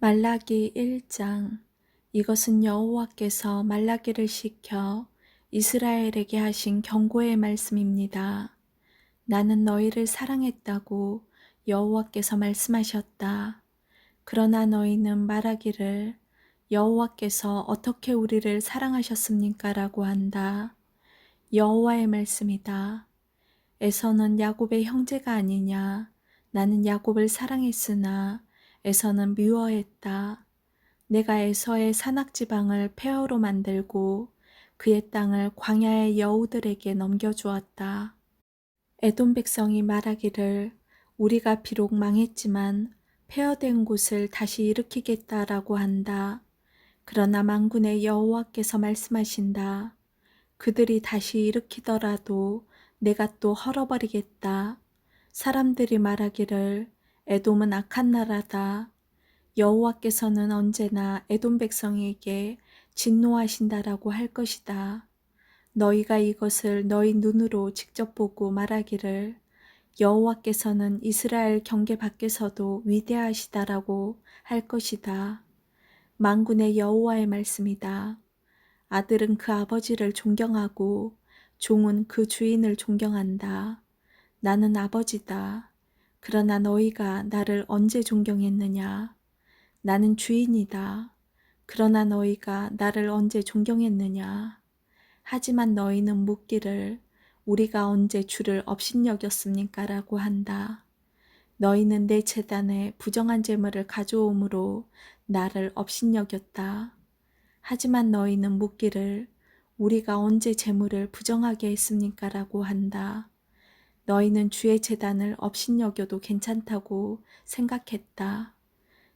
말라기 1장 이것은 여호와께서 말라기를 시켜 이스라엘에게 하신 경고의 말씀입니다. 나는 너희를 사랑했다고 여호와께서 말씀하셨다. 그러나 너희는 말하기를 여호와께서 어떻게 우리를 사랑하셨습니까? 라고 한다. 여호와의 말씀이다. 에서는 야곱의 형제가 아니냐. 나는 야곱을 사랑했으나 에서는 미워했다. 내가 에서의 산악지방을 폐허로 만들고 그의 땅을 광야의 여우들에게 넘겨주었다. 에돔 백성이 말하기를 우리가 비록 망했지만 폐허된 곳을 다시 일으키겠다라고 한다. 그러나 망군의 여호와께서 말씀하신다. 그들이 다시 일으키더라도 내가 또 헐어버리겠다. 사람들이 말하기를 에돔은 악한 나라다. 여호와께서는 언제나 에돔 백성에게 진노하신다라고 할 것이다. 너희가 이것을 너희 눈으로 직접 보고 말하기를 여호와께서는 이스라엘 경계 밖에서도 위대하시다라고 할 것이다. 만군의 여호와의 말씀이다. 아들은 그 아버지를 존경하고 종은 그 주인을 존경한다. 나는 아버지다. 그러나 너희가 나를 언제 존경했느냐? 나는 주인이다. 그러나 너희가 나를 언제 존경했느냐? 하지만 너희는 묻기를 우리가 언제 주를 업신여겼습니까? 라고 한다. 너희는 내 재단에 부정한 재물을 가져오므로 나를 업신여겼다. 하지만 너희는 묻기를 우리가 언제 재물을 부정하게 했습니까? 라고 한다. 너희는 주의 재단을 업신여겨도 괜찮다고 생각했다.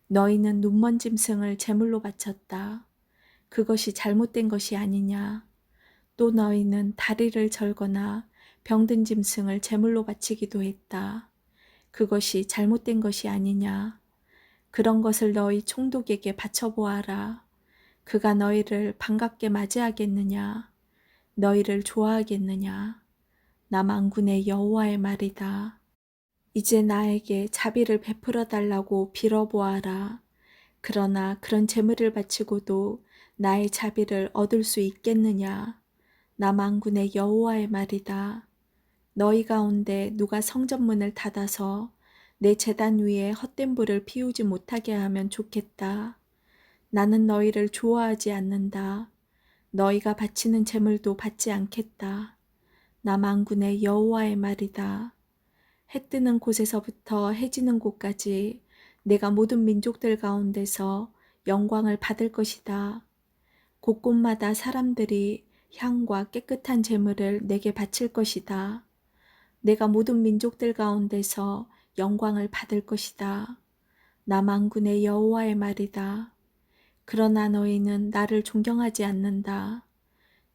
너희는 눈먼 짐승을 제물로 바쳤다. 그것이 잘못된 것이 아니냐. 또 너희는 다리를 절거나 병든 짐승을 제물로 바치기도 했다. 그것이 잘못된 것이 아니냐. 그런 것을 너희 총독에게 바쳐보아라. 그가 너희를 반갑게 맞이하겠느냐. 너희를 좋아하겠느냐. 나 만군의 여호와의 말이다. 이제 나에게 자비를 베풀어 달라고 빌어보아라. 그러나 그런 재물을 바치고도 나의 자비를 얻을 수 있겠느냐? 나 만군의 여호와의 말이다. 너희 가운데 누가 성전문을 닫아서 내 재단 위에 헛된 불을 피우지 못하게 하면 좋겠다. 나는 너희를 좋아하지 않는다. 너희가 바치는 재물도 받지 않겠다. 나 만군의 여호와의 말이다. 해 뜨는 곳에서부터 해 지는 곳까지 내가 모든 민족들 가운데서 영광을 받을 것이다. 곳곳마다 사람들이 향과 깨끗한 재물을 내게 바칠 것이다. 내가 모든 민족들 가운데서 영광을 받을 것이다. 나 만군의 여호와의 말이다. 그러나 너희는 나를 존경하지 않는다.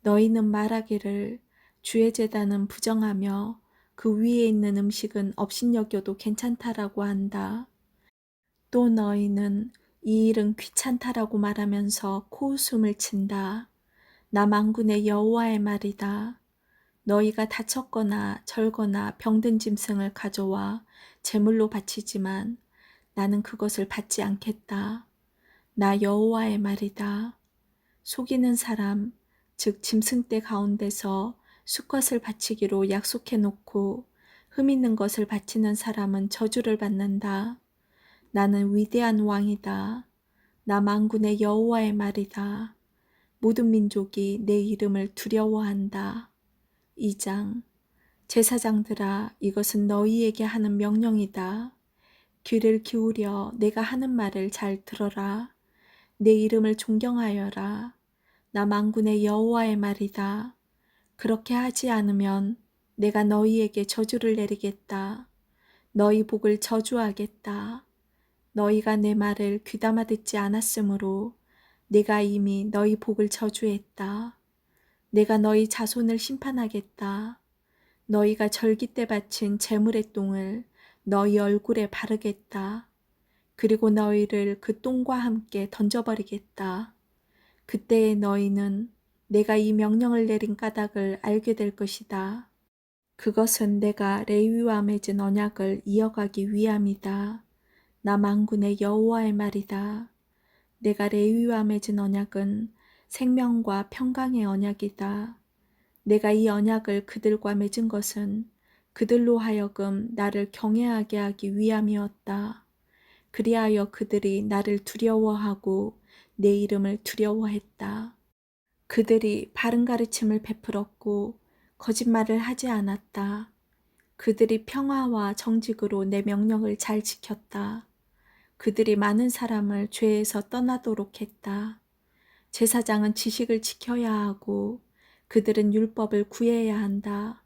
너희는 말하기를 주의 재단은 부정하며 그 위에 있는 음식은 업신여겨도 괜찮다라고 한다. 또 너희는 이 일은 귀찮다라고 말하면서 코웃음을 친다. 나 만군의 여호와의 말이다. 너희가 다쳤거나 절거나 병든 짐승을 가져와 제물로 바치지만 나는 그것을 받지 않겠다. 나 여호와의 말이다. 속이는 사람, 즉 짐승 떼 가운데서 수컷을 바치기로 약속해 놓고 흠 있는 것을 바치는 사람은 저주를 받는다. 나는 위대한 왕이다. 나 만군의 여호와의 말이다. 모든 민족이 내 이름을 두려워한다. 2장 제사장들아 이것은 너희에게 하는 명령이다. 귀를 기울여 내가 하는 말을 잘 들어라. 내 이름을 존경하여라. 나 만군의 여호와의 말이다. 그렇게 하지 않으면 내가 너희에게 저주를 내리겠다. 너희 복을 저주하겠다. 너희가 내 말을 귀담아 듣지 않았으므로 내가 이미 너희 복을 저주했다. 내가 너희 자손을 심판하겠다. 너희가 절기 때 바친 재물의 똥을 너희 얼굴에 바르겠다. 그리고 너희를 그 똥과 함께 던져버리겠다. 그때의 너희는 내가 이 명령을 내린 까닭을 알게 될 것이다. 그것은 내가 레위와 맺은 언약을 이어가기 위함이다. 나 만군의 여호와의 말이다. 내가 레위와 맺은 언약은 생명과 평강의 언약이다. 내가 이 언약을 그들과 맺은 것은 그들로 하여금 나를 경외하게 하기 위함이었다. 그리하여 그들이 나를 두려워하고 내 이름을 두려워했다. 그들이 바른 가르침을 베풀었고 거짓말을 하지 않았다. 그들이 평화와 정직으로 내 명령을 잘 지켰다. 그들이 많은 사람을 죄에서 떠나도록 했다. 제사장은 지식을 지켜야 하고 그들은 율법을 구해야 한다.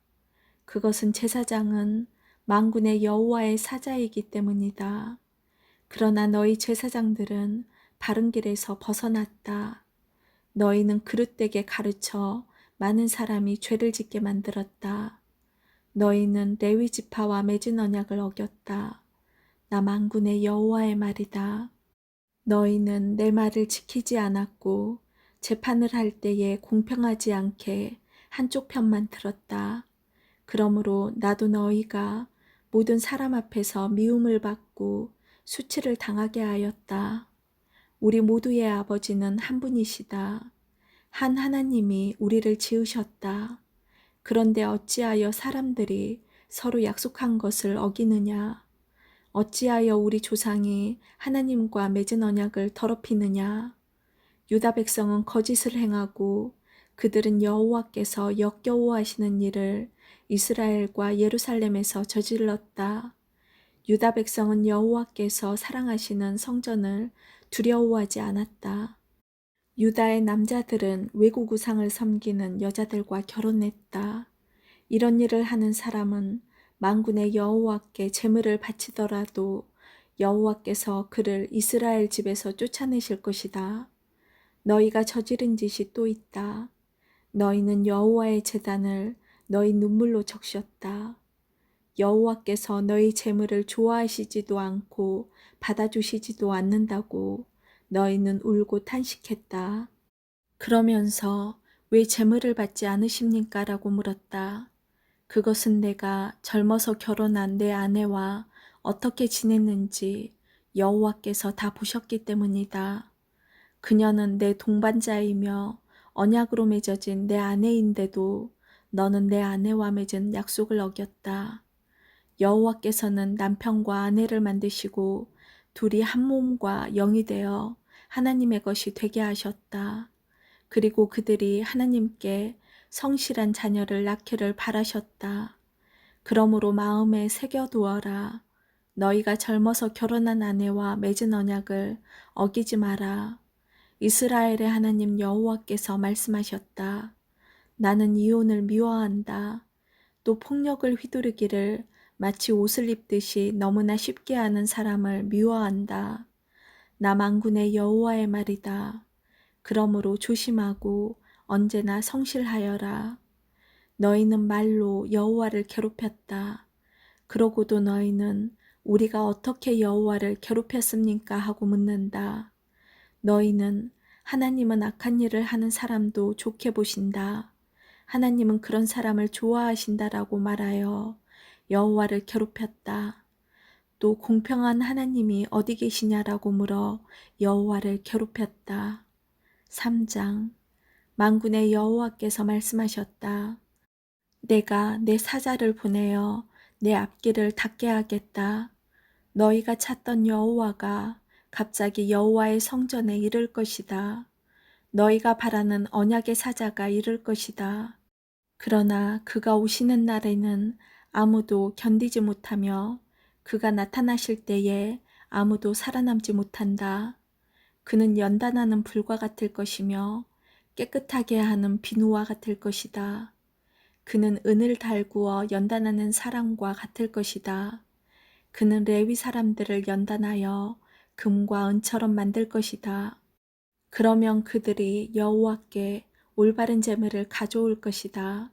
그것은 제사장은 만군의 여호와의 사자이기 때문이다. 그러나 너희 제사장들은 바른 길에서 벗어났다. 너희는 그릇되게 가르쳐 많은 사람이 죄를 짓게 만들었다. 너희는 레위 지파와 맺은 언약을 어겼다. 나 만군의 여호와의 말이다. 너희는 내 말을 지키지 않았고 재판을 할 때에 공평하지 않게 한쪽 편만 들었다. 그러므로 나도 너희가 모든 사람 앞에서 미움을 받고 수치를 당하게 하였다. 우리 모두의 아버지는 한 분이시다. 한 하나님이 우리를 지으셨다. 그런데 어찌하여 사람들이 서로 약속한 것을 어기느냐? 어찌하여 우리 조상이 하나님과 맺은 언약을 더럽히느냐? 유다 백성은 거짓을 행하고 그들은 여호와께서 역겨워하시는 일을 이스라엘과 예루살렘에서 저질렀다. 유다 백성은 여호와께서 사랑하시는 성전을 두려워하지 않았다. 유다의 남자들은 외국 우상을 섬기는 여자들과 결혼했다. 이런 일을 하는 사람은 만군의 여호와께 제물을 바치더라도 여호와께서 그를 이스라엘 집에서 쫓아내실 것이다. 너희가 저지른 짓이 또 있다. 너희는 여호와의 재단을 너희 눈물로 적셨다. 여호와께서 너희 재물을 좋아하시지도 않고 받아주시지도 않는다고 너희는 울고 탄식했다. 그러면서 왜 재물을 받지 않으십니까? 라고 물었다. 그것은 내가 젊어서 결혼한 내 아내와 어떻게 지냈는지 여호와께서 다 보셨기 때문이다. 그녀는 내 동반자이며 언약으로 맺어진 내 아내인데도 너는 내 아내와 맺은 약속을 어겼다. 여호와께서는 남편과 아내를 만드시고 둘이 한 몸과 영이 되어 하나님의 것이 되게 하셨다. 그리고 그들이 하나님께 성실한 자녀를 낳기를 바라셨다. 그러므로 마음에 새겨두어라. 너희가 젊어서 결혼한 아내와 맺은 언약을 어기지 마라. 이스라엘의 하나님 여호와께서 말씀하셨다. 나는 이혼을 미워한다. 또 폭력을 휘두르기를 마치 옷을 입듯이 너무나 쉽게 하는 사람을 미워한다. 나 만군의 여호와의 말이다. 그러므로 조심하고 언제나 성실하여라. 너희는 말로 여호와를 괴롭혔다. 그러고도 너희는 우리가 어떻게 여호와를 괴롭혔습니까? 하고 묻는다. 너희는 하나님은 악한 일을 하는 사람도 좋게 보신다. 하나님은 그런 사람을 좋아하신다라고 말하여 여호와를 괴롭혔다. 또 공평한 하나님이 어디 계시냐라고 물어 여호와를 괴롭혔다. 3장 만군의 여호와께서 말씀하셨다. 내가 내 사자를 보내어 내 앞길을 닫게 하겠다. 너희가 찾던 여호와가 갑자기 여호와의 성전에 이를 것이다. 너희가 바라는 언약의 사자가 이를 것이다. 그러나 그가 오시는 날에는 아무도 견디지 못하며 그가 나타나실 때에 아무도 살아남지 못한다. 그는 연단하는 불과 같을 것이며 깨끗하게 하는 비누와 같을 것이다. 그는 은을 달구어 연단하는 사람과 같을 것이다. 그는 레위 사람들을 연단하여 금과 은처럼 만들 것이다. 그러면 그들이 여호와께 올바른 재물을 가져올 것이다.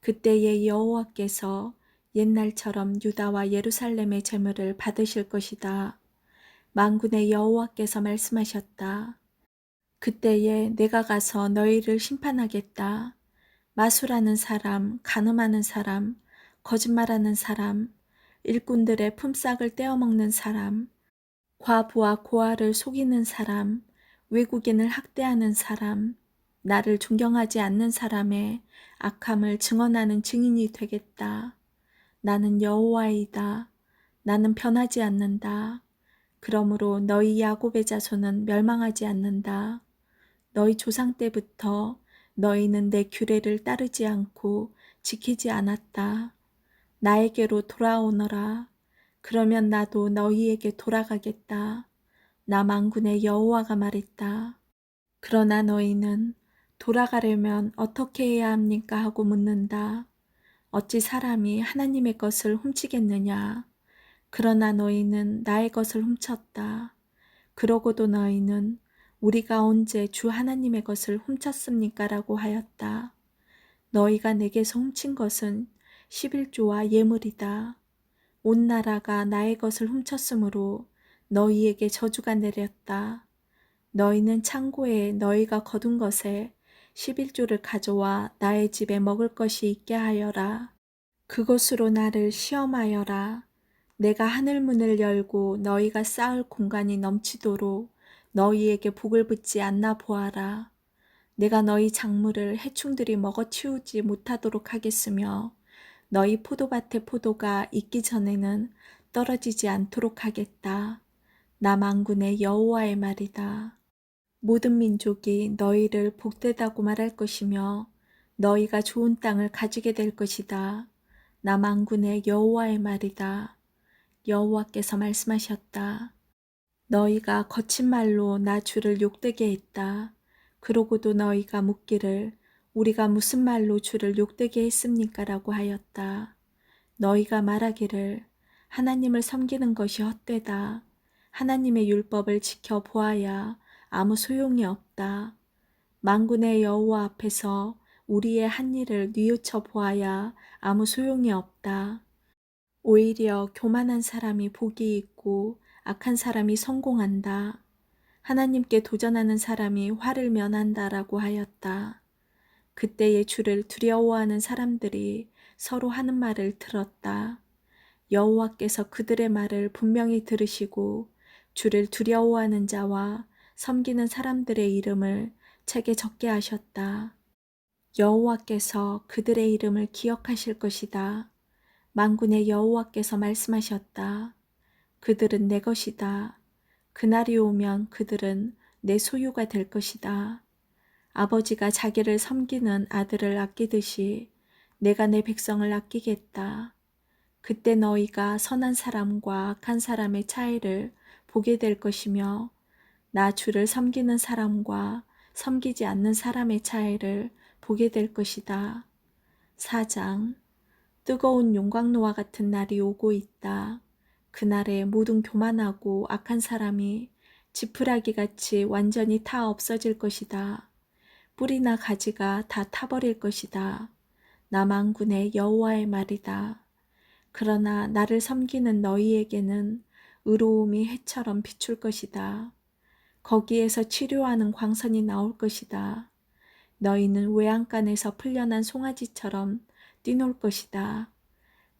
그때에 여호와께서 옛날처럼 유다와 예루살렘의 재물을 받으실 것이다. 만군의 여호와께서 말씀하셨다. 그때에 내가 가서 너희를 심판하겠다. 마술하는 사람, 가늠하는 사람, 거짓말하는 사람, 일꾼들의 품삯을 떼어먹는 사람, 과부와 고아를 속이는 사람, 외국인을 학대하는 사람, 나를 존경하지 않는 사람의 악함을 증언하는 증인이 되겠다. 나는 여호와이다. 나는 변하지 않는다. 그러므로 너희 야곱의 자손은 멸망하지 않는다. 너희 조상 때부터 너희는 내 규례를 따르지 않고 지키지 않았다. 나에게로 돌아오너라. 그러면 나도 너희에게 돌아가겠다. 나 만군의 여호와가 말했다. 그러나 너희는 돌아가려면 어떻게 해야 합니까? 하고 묻는다. 어찌 사람이 하나님의 것을 훔치겠느냐? 그러나 너희는 나의 것을 훔쳤다. 그러고도 너희는 우리가 언제 주 하나님의 것을 훔쳤습니까? 라고 하였다. 너희가 내게서 훔친 것은 11조와 예물이다. 온 나라가 나의 것을 훔쳤으므로 너희에게 저주가 내렸다. 너희는 창고에 너희가 거둔 것에 11조를 가져와 나의 집에 먹을 것이 있게 하여라. 그것으로 나를 시험하여라. 내가 하늘문을 열고 너희가 쌓을 공간이 넘치도록 너희에게 복을 붓지 않나 보아라. 내가 너희 작물을 해충들이 먹어치우지 못하도록 하겠으며 너희 포도밭의 포도가 익기 전에는 떨어지지 않도록 하겠다. 나 만군의 여호와의 말이다. 모든 민족이 너희를 복되다고 말할 것이며 너희가 좋은 땅을 가지게 될 것이다. 나 만군의 여호와의 말이다. 여호와께서 말씀하셨다. 너희가 거친 말로 나 주를 욕되게 했다. 그러고도 너희가 묻기를 우리가 무슨 말로 주를 욕되게 했습니까? 라고 하였다. 너희가 말하기를 하나님을 섬기는 것이 헛되다. 하나님의 율법을 지켜 보아야 아무 소용이 없다. 만군의 여호와 앞에서 우리의 한 일을 뉘우쳐 보아야 아무 소용이 없다. 오히려 교만한 사람이 복이 있고 악한 사람이 성공한다. 하나님께 도전하는 사람이 화를 면한다라고 하였다. 그때의 주를 두려워하는 사람들이 서로 하는 말을 들었다. 여호와께서 그들의 말을 분명히 들으시고 주를 두려워하는 자와 섬기는 사람들의 이름을 책에 적게 하셨다. 여호와께서 그들의 이름을 기억하실 것이다. 만군의 여호와께서 말씀하셨다. 그들은 내 것이다. 그날이 오면 그들은 내 소유가 될 것이다. 아버지가 자기를 섬기는 아들을 아끼듯이 내가 내 백성을 아끼겠다. 그때 너희가 선한 사람과 악한 사람의 차이를 보게 될 것이며 나 주를 섬기는 사람과 섬기지 않는 사람의 차이를 보게 될 것이다. 4장 뜨거운 용광로와 같은 날이 오고 있다. 그날에 모든 교만하고 악한 사람이 지푸라기 같이 완전히 타 없어질 것이다. 뿌리나 가지가 다 타버릴 것이다. 남한군의 여호와의 말이다. 그러나 나를 섬기는 너희에게는 의로움이 해처럼 비출 것이다. 거기에서 치료하는 광선이 나올 것이다. 너희는 외양간에서 풀려난 송아지처럼 뛰놀 것이다.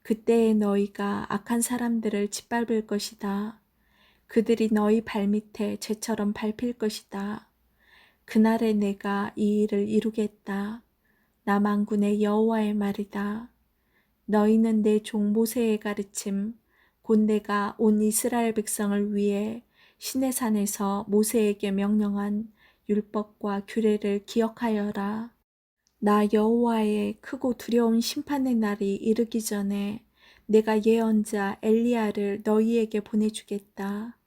그때에 너희가 악한 사람들을 짓밟을 것이다. 그들이 너희 발밑에 죄처럼 밟힐 것이다. 그날에 내가 이 일을 이루겠다. 남한군의 여호와의 말이다. 너희는 내 종 모세의 가르침, 곧 내가 온 이스라엘 백성을 위해 시내산에서 모세에게 명령한 율법과 규례를 기억하여라. 나 여호와의 크고 두려운 심판의 날이 이르기 전에 내가 예언자 엘리야를 너희에게 보내주겠다.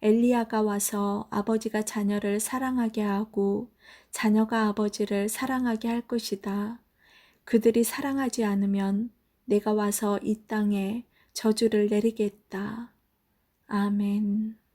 엘리야가 와서 아버지가 자녀를 사랑하게 하고 자녀가 아버지를 사랑하게 할 것이다. 그들이 사랑하지 않으면 내가 와서 이 땅에 저주를 내리겠다. 아멘.